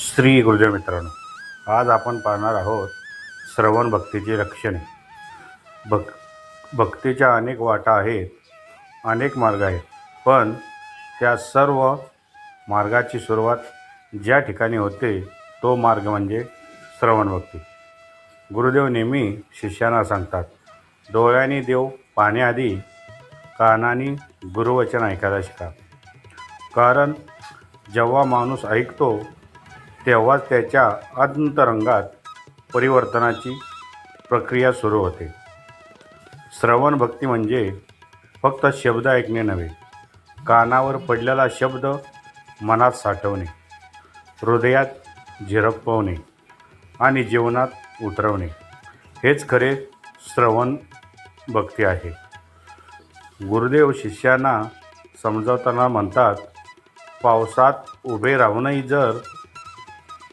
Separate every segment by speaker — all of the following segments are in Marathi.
Speaker 1: श्री गुरुदेव मित्रांनो आज आपण पाहणार आहोत श्रवण भक्तीची लक्षणे भक भक्तीच्या अनेक वाटा आहेत अनेक मार्ग आहेत पण त्या सर्व मार्गाची सुरुवात ज्या ठिकाणी होते तो मार्ग म्हणजे श्रवण भक्ती. गुरुदेव नेहमी शिष्यांना सांगतात डोळ्यांनी देव पाहण्याआधी कानाने गुरुवचन ऐकायला शिका. कारण जेव्हा माणूस ऐकतो तेव्हाच त्याच्या अंतरंगात परिवर्तनाची प्रक्रिया सुरू होते. श्रवण भक्ती म्हणजे फक्त शब्द ऐकणे नव्हे कानावर पडलेला शब्द मनात साठवणे हृदयात झिरपवणे आणि जीवनात उतरवणे. हेच खरे श्रवण भक्ती आहे. गुरुदेव शिष्यांना समजावताना म्हणतात पावसात उभे राहूनही जर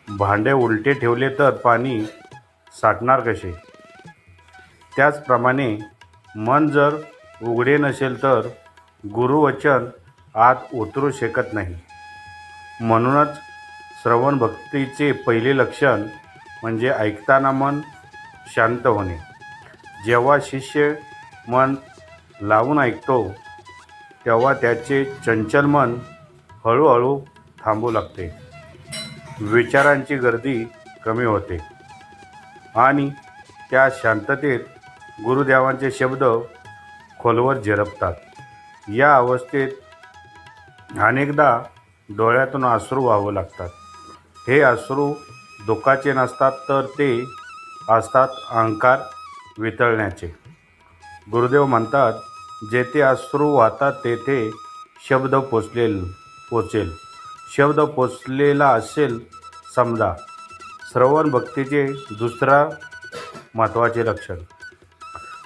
Speaker 1: भांडे उलटे ठेवले तर पाणी साठणार कसे? त्याचप्रमाणे मन जर उघडे नसेल तर गुरुवचन आत उतरू शकत नाही. म्हणूनच श्रवण भक्तीचे पहिले लक्षण म्हणजे ऐकताना मन शांत होणे. जेव्हा शिष्य मन लावून ऐकतो तेव्हा त्याचे चंचल मन हळूहळू थांबू लागते. विचारांची गर्दी कमी होते. आणि त्या शांततेत गुरुदेवांचे शब्द खोलवर झिरपतात. या अवस्थेत अनेकदा डोळ्यातून अश्रू व्हावं लागतात. हे अश्रू दुःखाचे नसतात तर ते असतात अहंकार वितळण्याचे. गुरुदेव म्हणतात जेथे अश्रू वाहतात तेथे शब्द पोचलेल पोचेल. शब्द पोचलेला असेल समजा. श्रवण भक्तीचे दुसरा महत्त्वाचे लक्षण.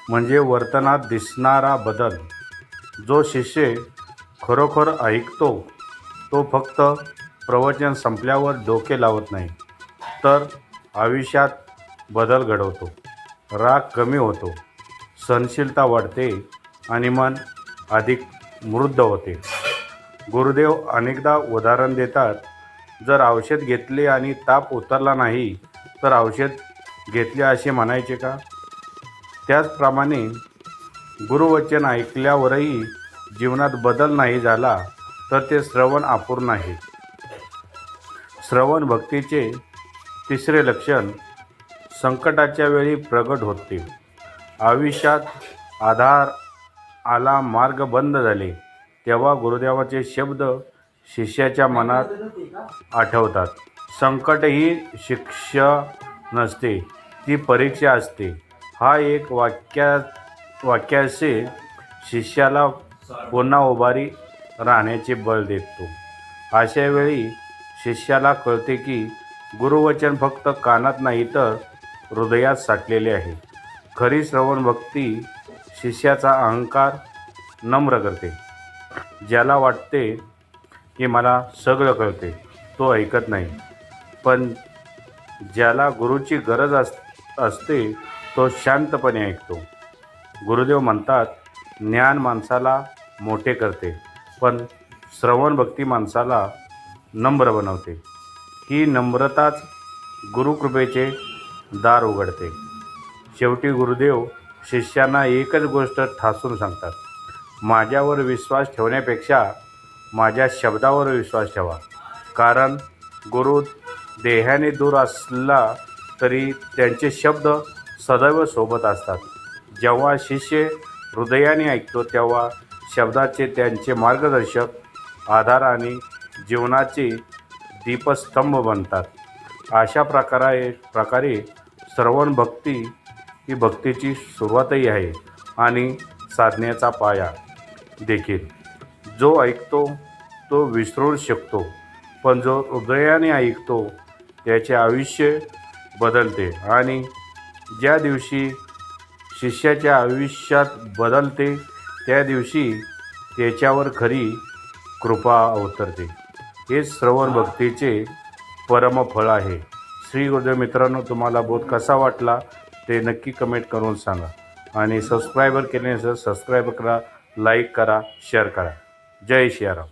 Speaker 1: म्हणजे वर्तनात दिसणारा बदल. जो शिष्य खरोखर ऐकतो तो फक्त प्रवचन संपल्यावर डोके लावत नाही तर आयुष्यात बदल घडवतो. राग कमी होतो सहनशीलता वाढते आणि मन अधिक मृद्ध होते. गुरुदेव अनेकदा उदाहरण देतात जर औषध घेतले आणि ताप उतरला नाही तर औषध घेतले असे म्हणायचे का? त्याचप्रमाणे गुरुवचन ऐकल्यावरही जीवनात बदल नाही झाला तर ते श्रवण अपूर्ण आहे. श्रवण भक्तीचे तिसरे लक्षण संकटाच्या वेळी प्रगट होते. आयुष्यात आधार आला मार्ग बंद झाले. तेव्हा गुरुदेवाचे शब्द शिष्याच्या मनात आठवतात. संकट ही शिक्षा नसते ती परीक्षा असते. हा एक वाक्या वाक्याचे शिष्याला पुन्हा उभारी राहण्याचे बळ देतो. अशा वेळी शिष्याला कळते की गुरुवचन फक्त कानात नाही तर हृदयात साठलेले आहे. खरी श्रवण भक्ती शिष्याचा अहंकार नम्र करते. ज्याला वाटते की मला सगळं कळते तो ऐकत नाही. पण ज्याला गुरुची गरज अस असते तो शांतपणे ऐकतो. गुरुदेव म्हणतात ज्ञान माणसाला मोठे करते पण श्रवण भक्ती माणसाला नम्र बनवते. ही नम्रताच गुरुकृपेचे दार उघडते. शेवटी गुरुदेव शिष्यांना एकच गोष्ट ठासून सांगतात. माझ्यावर विश्वास ठेवण्यापेक्षा माझ्या शब्दावर विश्वास ठेवा. कारण गुरु देहाने दूर असला तरी त्यांचे शब्द सदैव सोबत असतात. जेव्हा शिष्य हृदयाने ऐकतो तेव्हा शब्दाचे त्यांचे मार्गदर्शक आधार आणि जीवनाचे दीपस्तंभ बनतात. अशा प्रकारे प्रकारे श्रवण भक्ती ही भक्तीची सुरुवातही आहे आणि साधण्याचा पाया. देखील. जो ऐकतो तो विसरू शकतो. पण जो हृदयाने ऐकतो त्याचे आयुष्य बदलते आणि ज्या दिवशी शिष्याच्या आयुष्यात बदलते त्या दिवशी त्याच्यावर खरी कृपा अवतरते. हे श्रवण भक्तीचे परमफळ आहे. श्री गुरुदेव मित्रांनो तुम्हाला बोध कसा वाटला ते नक्की कमेंट करून सांगा. आणि सबस्क्रायबर केले सर सबस्क्राईब करा. लाईक करा शेअर करा. जय शियाराम